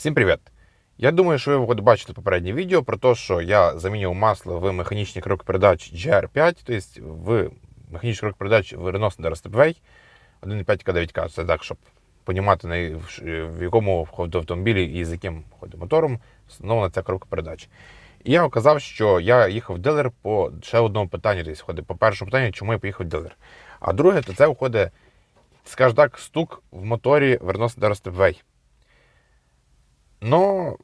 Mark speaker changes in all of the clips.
Speaker 1: Всім привіт! Я думаю, що ви бачили попереднє відео про те, що я замінював масло в механічній коробці передач GR5, тобто в механічній коробці передач в Renault Sandero Stepway 1.5 К9К. Це так, щоб понімати, в якому автомобілі і з яким ходить мотором встановлена ця коробка передач. І я оказав, що я їхав в дилер по ще одному питанню. Тобто, входить, по першому питанню, чому я поїхав в дилер. А друге, то це виходить, скажімо так, стук в моторі Renault Sandero Stepway. Ну,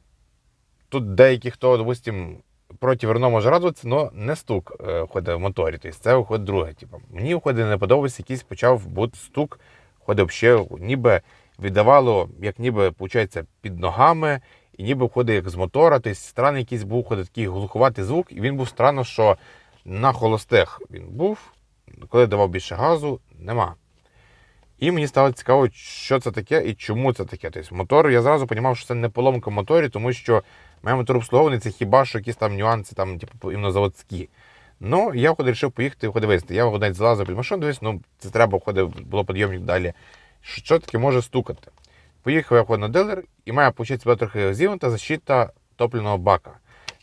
Speaker 1: тут деякі, хто, допустим, проти Рено може радуватися, але не стук е, ходить в моторі. Тобто це виходить друге. Типу. Мені виходить, не подобається, якийсь почав бути стук, ходить взагалі, ніби віддавало, як ніби, виходить, під ногами, і ніби входить як з мотора. Тобто странний якийсь був ходить, такий глуховатий звук, і він був странно, що на холостих він був, коли давав більше газу, нема. І мені стало цікаво, що це таке і чому це таке. Тобто мотор, я зразу розумів, що це не поломка моторі, тому що моя мотор обслугований, це хіба що якісь там нюанси, там, типу, іменно заводські. Ну, я вирішив поїхати виїзди. Я навіть залазив під машину, дивись, ну це треба входив, було підйомник далі. Що таке може стукати? Поїхав я на дилер, і має почати себе трохи зігнута защита топливного бака.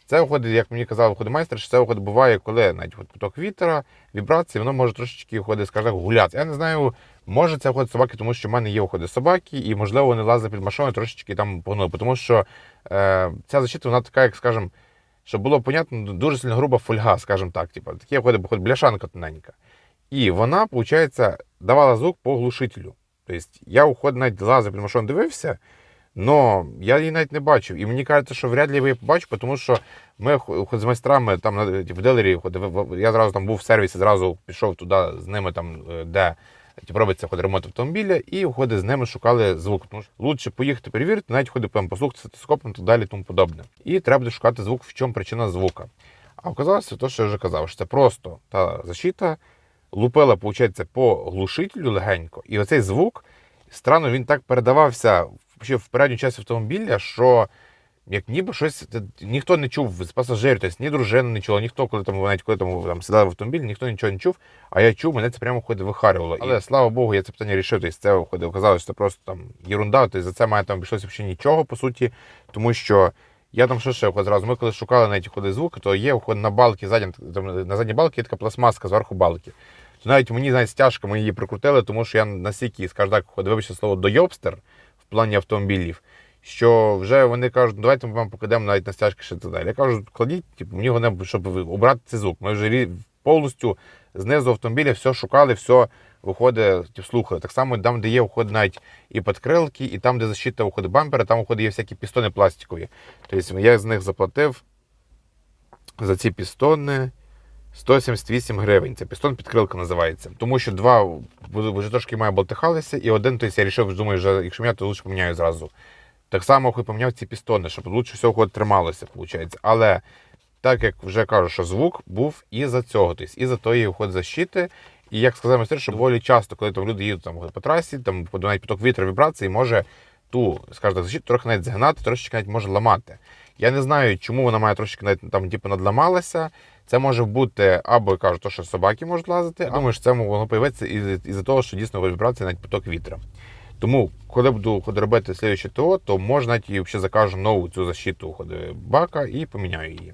Speaker 1: Це виходить, як мені казав виходить майстер, що це виходить буває, коли навіть от поток вітера, вібрації, воно може трошечки виходить, скажімо так, гуляти. Я не знаю, може це виходить собаки, тому що в мене є виходить собаки, і можливо вони лазили під машиною трошечки там погнули. Тому що е, ця защита, вона така, як скажімо, щоб було понятно, дуже сильно груба фольга, скажімо так. Типу, таке виходить, виходить бляшанка тоненька. І вона, виходить, давала звук по глушителю. Тобто я уходить навіть лазив під машину, дивився. Но я її навіть не бачив. І мені кажеться, що вряд ли я її побачу, тому що ми з майстрами там в в- я зразу там був в сервісі, зразу пішов туди з ними, там, е, де типу, робиться ход, ремонт автомобіля, і входить з ними шукали звук. Тому що лучше поїхати перевірити, навіть там, послухати стетоскопом і так далі, тому подобне. І треба буде шукати звук, в чому причина звука. А оказалося, те, що я вже казав, що це просто та защита лупила, виходить, по глушителю легенько, і оцей звук странно він так передавався ще в передню частину автомобіля, що як ніби щось ніхто не чув з пасажирів, тобто ні дружина не чула, ніхто, коли там навіть коли там, там сідали в автомобіль, ніхто нічого не чув. А я чув, мене це прямо входить вихарювало. Але слава Богу, я це питання рішив. Тобто це входить, оказалось, що це просто там єрунда. Тобто за це має там обійшлося взагалі нічого, по суті, тому що. Я там що ще зразу. Ми коли шукали на ті ходи звуки, то є вход на балки, задні, там, на задній балки є така пластмаска зверху балки. То навіть мені навіть стяжка ми її прикрутили, тому що я настільки, скажу так, вибачте слово, дойобстер плані автомобілів, що вже вони кажуть, «Ну, давайте ми вам покладемо навіть на стяжки ще далі. Я кажу, кладіть, типу, мені головне, щоб обрати цей звук. Ми вже повністю знизу автомобіля все шукали, все виходить, типу, слухали. Так само там, де є входить навіть і підкрилки, і там, де защита виходить бампера, там виходить є всякі пістони пластикові. Тобто я з них заплатив за ці пістони 178 гривень. Це пістон підкрилка називається. Тому що два вже трошки має болтихалися, і один, тобто я вирішив, думаю, що якщо міняти, то лучше поміняю зразу. Так само хоч поміняв ці пістони, щоб лучше всього трималося, виходить. Але так як вже кажу, що звук був із-за цього, тобто із-за тої вход защити. І як сказав майстер, що доволі часто, коли там люди їдуть там, по трасі, там навіть поток вітру вібрації може ту, скажімо так, защиту трохи навіть згинати, трошечки навіть може ламати. Я не знаю, чому вона має трошки навіть там типу, надламалася. Це може бути або я кажу, то, що собаки можуть лазити. Я думаю, що це могло появитися із- із-за того, що дійсно вібрація навіть поток вітра. Тому, коли буду робити слідуюче ТО, то може навіть і взагалі закажу нову цю защиту бака і поміняю її.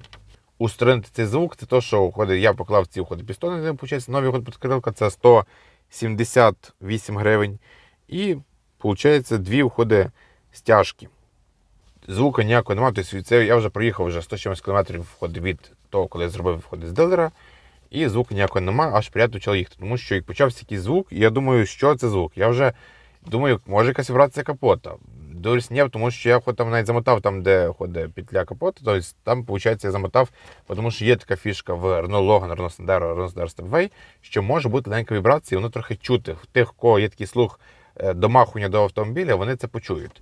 Speaker 1: Устранити цей звук, це те, що ходи, я поклав ці ходи, пістони, нові ходи підкрилка, це 178 гривень. І виходить дві входи стяжки. Звука ніякого немає. Тобто це я вже проїхав вже 100 чимось кілометрів від того, коли я зробив входи з дилера. І звуку ніякого немає, аж приємно почав їхати. Тому що як почався якийсь звук, і я думаю, що це звук. Я вже думаю, може якась вібрація капота. Дивлюсь, ні, тому що я хоч там навіть замотав там, де ходить петля капота, тобто там, виходить, я замотав, тому що є така фішка в Renault Logan, Renault Sandero, Renault Sandero Stepway, що може бути легенька вібрація, воно трохи чути. В тих, у кого є такий слух е, домахування до автомобіля, вони це почують.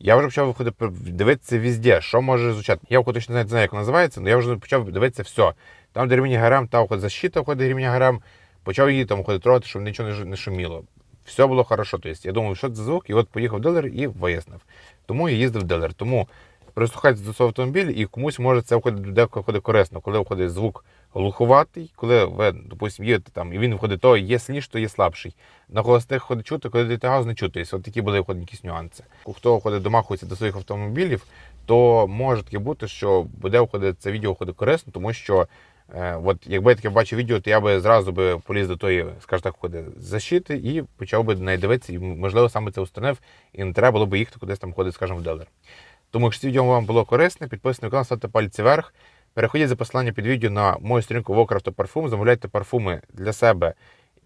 Speaker 1: Я вже почав виходити дивитися везде, що може звучати. Я хоч не знаю, як називається, але я вже почав дивитися все. Там, де рівня гарам, там виходить защита, ходить рівня гарам, почав її там виходить трогати, щоб нічого не шуміло. Все було хорошо. Тобто, я думав, що це звук, і от поїхав дилер і вияснив. Тому я їздив дилер. Тому прислухайтесь до свого автомобіля, і комусь може це входить деколи входить корисно, коли входить звук глуховатий, коли ви, допустимо, їдете там, і він входить то є сильніший, то є слабший. На холостих ходить чути, коли даєте газ, не чути. От такі були входять якісь нюанси. Хто ходить домахується до своїх автомобілів, то може таке бути, що буде входити це відео входить корисно, тому що. Е, от якби я таке бачив відео, то я би зразу би поліз до тої, скажімо так, ходи защити і почав би неї дивитися, і можливо саме це установив, і не треба було б їхати кудись там ходити, скажімо, в дилер. Тому, якщо це відео вам було корисне, підписуйтесь на канал, ставте пальці вверх. Переходіть за посилання під відео на мою сторінку Вокрафт Парфум, замовляйте парфуми для себе,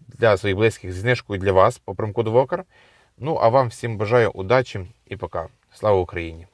Speaker 1: для своїх близьких знижкою для вас по промокоду Вокер. Ну а вам всім бажаю удачі і пока. Слава Україні!